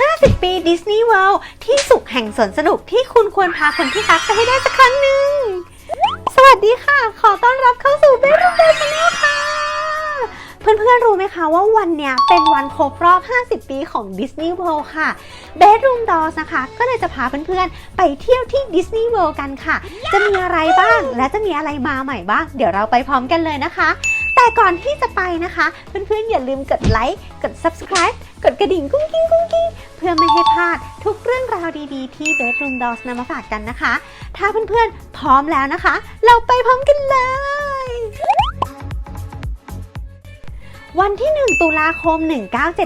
50 ปีดิสนีย์เวิลด์ที่สุขแห่งสวนสนุกที่คุณควรพาคนที่รักไปให้ได้สักครั้งหนึ่ง สวัสดีค่ะ ขอต้อนรับเข้าสู่เบสรูมเดชแนลค่ะ เพื่อนๆ รู้ไหมคะว่าวันเนี้ยเป็นวันครบรอบ 50 ปีของ Disney World ค่ะ Bedroom Dolls นะคะ ก็เลยจะพาเพื่อนๆ ไปเที่ยวที่ Disney World กันค่ะ จะมีอะไรบ้างและจะมีอะไรมาใหม่บ้าง เดี๋ยวเราไปพร้อมกันเลยนะคะ ก่อนที่จะไปนะคะ เพื่อนๆอย่าลืมกดไลค์ กด subscribe กดกระดิ่งกุ้งกิ้งกุ้งกิ้งเพื่อไม่ให้พลาดทุกเรื่องราวดีๆ ที่ Bedroom Dolls นำมาฝากกันนะคะ ถ้าเพื่อนๆพร้อมแล้วนะคะ เราไปพร้อมกันเลย วันที่ 1 ตุลาคม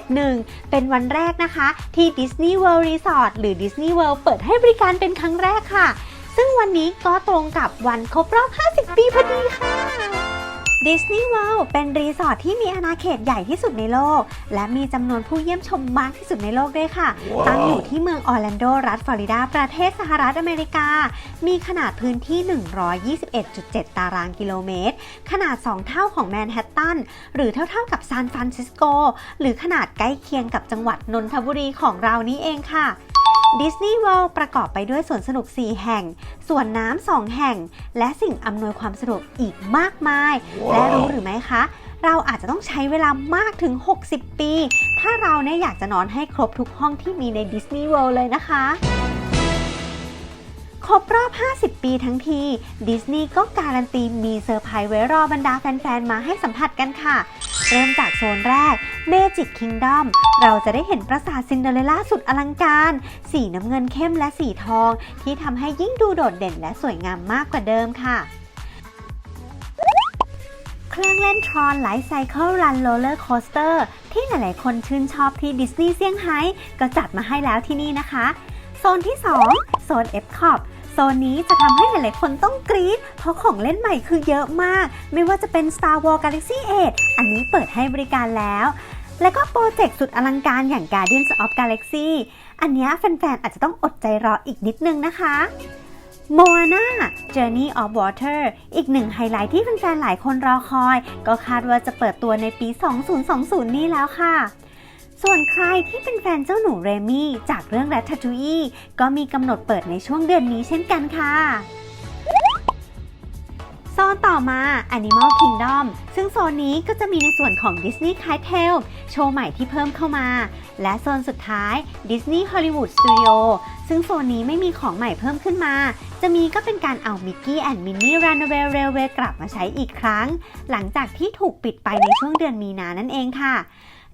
1971 เป็นวันแรกนะคะ ที่ Disney World Resort หรือ Disney World เปิดให้บริการเป็นครั้งแรกค่ะ ซึ่งวันนี้ก็ตรงกับวันครบรอบ 50 ปีพอดีค่ะ Disney World เป็นรีสอร์ทที่มีอาณาเขตใหญ่ที่สุดในโลก และมีจำนวนผู้เยี่ยมชมมากที่สุดในโลกด้วยค่ะว้าวตั้งอยู่ที่เมืองออร์แลนโด รัฐฟลอริดา ประเทศสหรัฐอเมริกา มีขนาดพื้นที่ 121.7 ตารางกิโลเมตร ขนาด 2 เท่าของแมนฮัตตัน หรือเท่าๆกับซานฟรานซิสโก หรือขนาดใกล้เคียงกับจังหวัดนนทบุรีของเรานี้เองค่ะ ดิสนีย์เวิลด์ประกอบไปด้วยสวนสนุก 4 แห่ง สวนน้ำ 2 แห่ง และสิ่งอำนวยความสะดวกอีกมากมายและรู้หรือไม่คะ เราอาจจะต้องใช้เวลามากถึง 60 ปี ถ้าเราเนี่ยอยากจะนอนให้ครบทุกห้องที่มีในดิสนีย์เวิลด์เลยนะคะครบรอบ 50 ปีทั้งที ดิสนีย์ก็การันตีมีเซอร์ไพรส์ไว้รอบรรดาแฟน ๆ มาให้สัมผัสกันค่ะ เริ่มจากโซนแรก Magic Kingdom เราจะได้เห็นปราสาทซินเดอเรลล่าสุดอลังการ สีน้ำเงินเข้มและสีทอง ที่ทำให้ยิ่งดูโดดเด่นและสวยงามมากกว่าเดิมค่ะเครื่องเล่นทรอนไลท์ไซเคิลรันโรลเลอร์โคสเตอร์ที่หลาย ๆ คนชื่นชอบที่ดิสนีย์เซี่ยงไฮ้ก็จัดมาให้แล้วที่นี่นะคะ โซนที่ 2 โซน e p c o t โซนนี้จะทำให้หลายๆคนต้องกรี๊ด เพราะของเล่นใหม่คือเยอะมาก ไม่ว่าจะเป็น Star Wars Galaxy 8 อันนี้เปิดให้บริการแล้ว และก็โปรเจกต์สุดอลังการอย่าง Guardians of Galaxy อันนี้แฟนๆ อาจจะต้องอดใจรออีกนิดนึงนะคะ Moana Journey of Water อีกหนึ่งไฮไลท์ที่แฟนๆ หลายคนรอคอย ก็คาดว่าจะเปิดตัวในปี 2020 นี้แล้วค่ะ ส่วนใครที่เป็นแฟนเจ้าหนูเรมี่จากเรื่อง Ratatouille ก็มีกำหนดเปิดในช่วงเดือนนี้เช่นกันค่ะโซนต่อมา Animal Kingdom ซึ่งโซนนี้ก็จะมีในส่วนของ Disney k i t e l โชว์ใหม่ที่เพิ่มเข้ามา และโซนสุดท้าย Disney Hollywood Studio ซึ่งโซนนี้ไม่มีของใหม่เพิ่มขึ้นมา จะมีก็เป็นการเอา Mickey and Minnie Runaway Railway กลับมาใช้อีกครั้ง หลังจากที่ถูกปิดไปในช่วงเดือนมีนานั่นเองค่ะ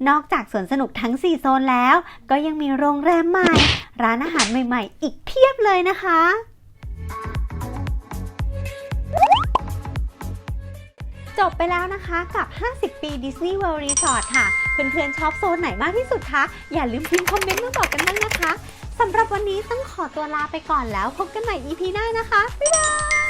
นอกจากสวนสนุกทั้ง 4 โซนแล้ว ก็ยังมีโรงแรมใหม่ ร้านอาหารใหม่ ๆ อีกเพียบเลยนะคะจบไปแล้วนะคะกับ 50 ปี Disney World Resort ค่ะ เพื่อนๆชอบโซนไหนมากที่สุดคะ อย่าลืมพิมพ์คอมเมนต์มาบอกกันบ้างนะคะ สำหรับวันนี้ต้องขอตัวลาไปก่อนแล้ว พบกันใหม่ EP หน้านะคะ บ๊ายบาย